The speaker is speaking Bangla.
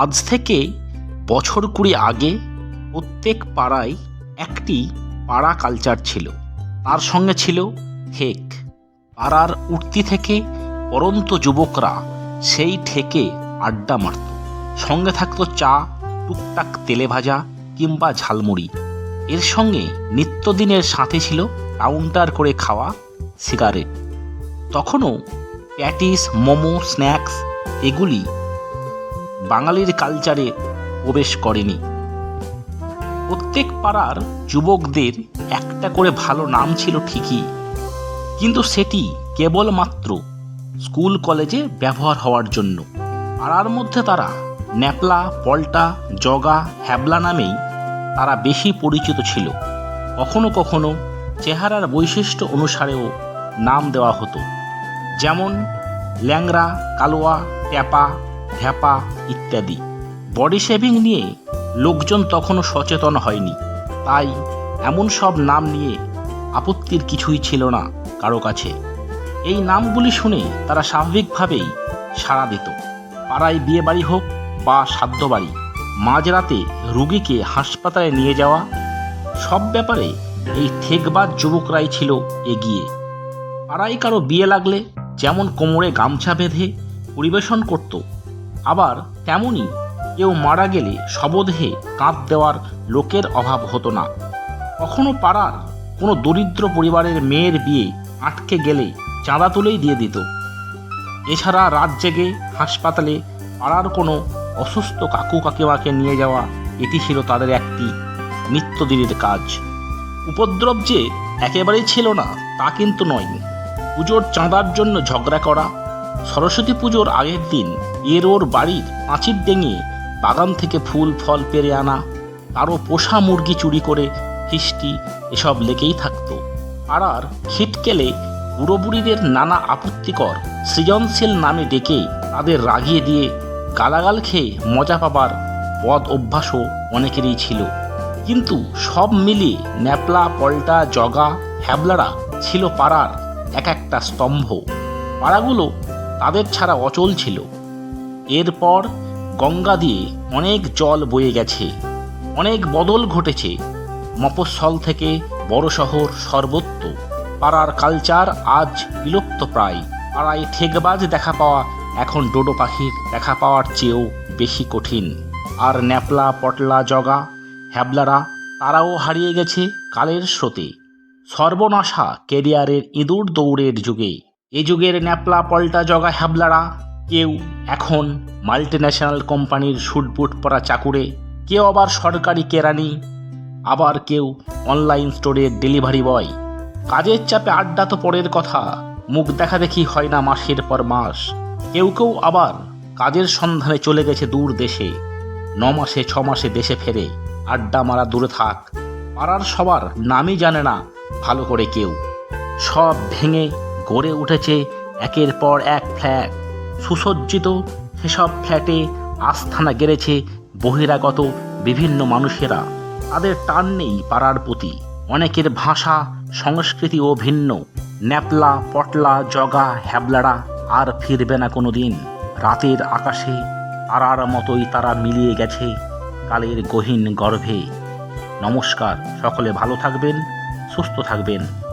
আজ থেকে বছর কুড়ি আগে প্রত্যেক পাড়ায় একটি পাড়া কালচার ছিল। তার সঙ্গে ছিল ঠেক। পাড়ার উঠতি থেকে পরন্ত যুবকরা সেই ঠেকে আড্ডা মারত। সঙ্গে থাকতো চা, টুকটাক তেলে ভাজা কিংবা ঝালমুড়ি। এর সঙ্গে নিত্যদিনের সাথে ছিল কাউন্টার করে খাওয়া সিগারেট। তখনও প্যাটিস, মোমো, স্ন্যাক্স এগুলি বাঙালির কালচারে প্রবেশ করেনি। প্রত্যেক পাড়ার যুবকদের একটা করে ভালো নাম ছিল ঠিকই, কিন্তু সেটি কেবলমাত্র স্কুল কলেজে ব্যবহার হওয়ার জন্য। পাড়ার মধ্যে তারা ন্যাপলা, পল্টা, জগা, হ্যাবলা নামেই তারা বেশি পরিচিত ছিল। কখনো কখনো চেহারার বৈশিষ্ট্য অনুসারেও নাম দেওয়া হতো। যেমন ল্যাংরা কালোয়া ট্যাপা ঢ্যাপা ইত্যাদি। বডি শেভিং নিয়ে লোকজন তখনও সচেতন হয়নি। তাই এমন সব নাম নিয়ে আপত্তির কিছুই ছিল না কারও কাছে। এই নামগুলি শুনে তারা স্বাভাবিকভাবেই সাড়া দিত। পাড়ায় বিয়ে বাড়ি হোক বা সাধ্য বাড়ি মাঝরাতে রুগীকে হাসপাতালে নিয়ে যাওয়া, সব ব্যাপারে এই ঠেকবাজ যুবকরাই ছিল এগিয়ে। পাড়ায় কারও বিয়ে লাগলে যেমন কোমরে গামছা বেঁধে পরিবেশন করত আবার তেমনই কেউ মারা গেলে শবদেহে কাঁধ দেওয়ার লোকের অভাব হতো না। কখনো পাড়ার কোনো দরিদ্র পরিবারের মেয়ের বিয়ে আটকে গেলে চাঁদা তুলেই দিয়ে দিত। এছাড়া রাত জেগে হাসপাতালে পাড়ার কোনো অসুস্থ কাকু কাকিমাকে নিয়ে যাওয়া, এটি ছিল তাদের একটি নিত্যদিনের কাজ। উপদ্রব যে একেবারেই ছিল না, তা কিন্তু নয়। পুজোর চাঁদার জন্য ঝগড়া করা সরস্বতী পুজোর আগের দিন এর ওর বাড়ির পাঁচির ডেঙে বাগান থেকে ফুল, ফল পেরে আনা কারও পোষা মুরগি চুরি করে ফিস্টি এসব লেগেই থাকতো। পাড়ার খিটকেলে বুড়োবুড়িদের নানা আপত্তিকর সৃজনশীল নামে ডেকে তাদের রাগিয়ে দিয়ে গালাগাল খেয়ে মজা পাবার পদ অভ্যাসও অনেকেরই ছিল। কিন্তু সব মিলিয়ে ন্যাপলা, পল্টা, জগা, হ্যাবলারা ছিল পাড়ার এক একটা স্তম্ভ। পাড়াগুলো তাদের ছাড়া অচল ছিল। এরপর গঙ্গা দিয়ে অনেক জল বয়ে গেছে, অনেক বদল ঘটেছে। মফস্বল থেকে বড় শহর সর্বত্র। পাড়ার কালচার আজ বিলুপ্ত প্রায়। পাড়ায় ঠেকবাজ দেখা পাওয়া, এখন ডোডো পাখির দেখা পাওয়ার চেয়েও বেশি কঠিন। আর ন্যাপলা, পটলা, জগা, হ্যাবলারা, তারাও হারিয়ে গেছে কালের স্রোতে। সর্বনাশা কেরিয়ারের ইঁদুর দৌড়ের যুগে। এ যুগের ন্যাপলা পল্টা জগা হ্যাবলারা, কেউ এখন মাল্টিন্যাশনাল কোম্পানির শুটবুট পরা চাকুরে, কেউ আবার সরকারি কেরানি, আবার কেউ অনলাইন স্টোরের ডেলিভারি বয় কাজের চাপে আড্ডা তো পরের কথা, মুখ দেখা দেখি হয় না মাসের পর মাস। কেউ কেউ আবার কাজের সন্ধানে চলে গেছে দূর দেশে। ন মাসে, ছ মাসে দেশে ফেরে, আড্ডা মারা দূরে থাক। পাড়ার সবার নামই জানে না ভালো করে কেউ। সব ভেঙে গড়ে উঠেছে একের পর এক ফ্ল্যাট। সুসজ্জিত সেসব ফ্ল্যাটে আস্থানা গেড়েছে বহিরাগত বিভিন্ন মানুষেরা। তাদের টান নেই পাড়ার প্রতি। অনেকের ভাষা সংস্কৃতি ও ভিন্ন। ন্যাপলা, পটলা, জগা হ্যাবলারা আর ফিরবে না কোনো দিন রাতের আকাশে তারার মতোই তারা মিলিয়ে গেছে কালের গহীন গর্ভে। নমস্কার, সকলে ভালো থাকবেন, সুস্থ থাকবেন।